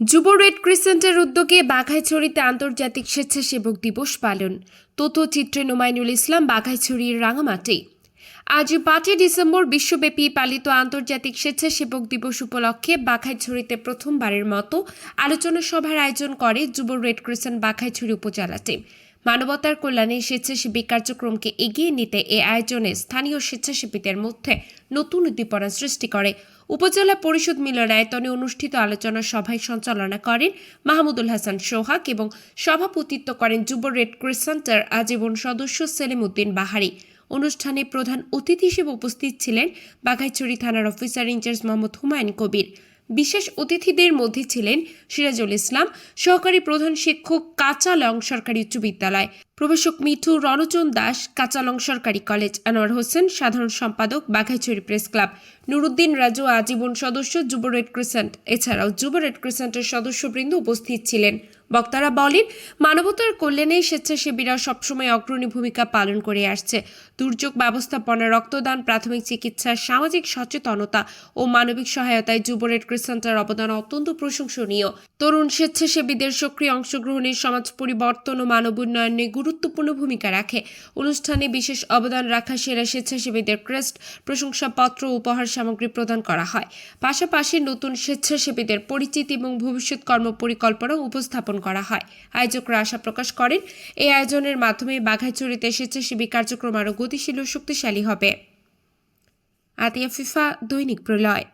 যুব রেড ক্রিসেন্টের উদ্যোগে বাঘাইছড়িতে আন্তর্জাতিক স্বেচ্ছাসেবক দিবস পালন। তথ্যচিত্রে নোমাইনুল ইসলাম বাঘাইছড়ির রাঙামাটি। আজ পাঁচই ডিসেম্বর বিশ্বব্যাপী পালিত আন্তর্জাতিক স্বেচ্ছাসেবক দিবস উপলক্ষে বাঘাইছড়িতে প্রথমবারের মতো আলোচনা সভার আয়োজন করে যুব রেড ক্রিসেন্ট বাঘাইছড়ি উপজেলা টিম। মানবতার কল্যাণে স্বেচ্ছাসেবী কার্যক্রমকে এগিয়ে নিতে এ আয়োজনে স্থানীয় স্বেচ্ছাসেবীদের মধ্যে নতুন উদ্দীপনা সৃষ্টি করে। উপজেলা পরিষদ মিলনায়তনে অনুষ্ঠিত আলোচনা সভায় সঞ্চালনা করেন মাহমুদুল হাসান সোহাগ এবং সভাপতিত্ব করেন যুব রেড ক্রিসেন্টার আজীবন সদস্য সেলিম উদ্দিন বাহারি। অনুষ্ঠানে প্রধান অতিথি হিসেবে উপস্থিত ছিলেন বাঘাইছড়ি থানার officer in charge Mohammad Humayun Kabir. বিশেষ অতিথিদের মধ্যে ছিলেন সিরাজুল ইসলাম, সহকারী প্রধান শিক্ষক কাঁচালং সরকারি উচ্চ বিদ্যালয়। প্রভাষক মিঠু রণচন দাস কাঁচালং সরকারি কলেজ, আনোয়ার হোসেন, সাধারণ সম্পাদক, বাঘাইছড়ি প্রেস ক্লাব। নুরুদ্দিন রাজু আজীবন সদস্য, যুব রেড ক্রিসেন্ট। এছাড়াও যুব রেড ক্রিসেন্টের সদস্যবৃন্দ উপস্থিত ছিলেন। বক্তারা বলেন, মানবতার কল্যাণে স্বেচ্ছাসেবীরা সবসময় অগ্রণী ভূমিকা পালন করে আসছে। দুর্যোগ ব্যবস্থাপনা, রক্তদান, প্রাথমিক চিকিৎসা, সামাজিক সচেতনতা ও মানবিক সহায়তায় যুব রেড ক্রিসেন্টের অবদান অত্যন্ত প্রশংসনীয়। তরুণ স্বেচ্ছাসেবীদের সক্রিয় অংশগ্রহণের সমাজ পরিবর্তন ও মানব উন্নয়নে গুরুত্বপূর্ণ ভূমিকা রাখে। অনুষ্ঠানে বিশেষ অবদান রাখা সেরা স্বেচ্ছাসেবীদের ক্রেস্ট, প্রশংসাপত্র উপহার সামগ্রী প্রদান করা হয়। পাশাপাশি নতুন স্বেচ্ছাসেবীদের পরিচিতি এবং ভবিষ্যৎ কর্মপরিকল্পনা উপস্থাপন করা হয়। আয়োজকরা আশা প্রকাশ করেন, এই আয়োজনের মাধ্যমে বাঘাইচুরিতে স্বেচ্ছাসেবী কার্যক্রম আরও গতিশীল ও শক্তিশালী হবে। আতিয়া ফিফা দৈনিক প্রলয়।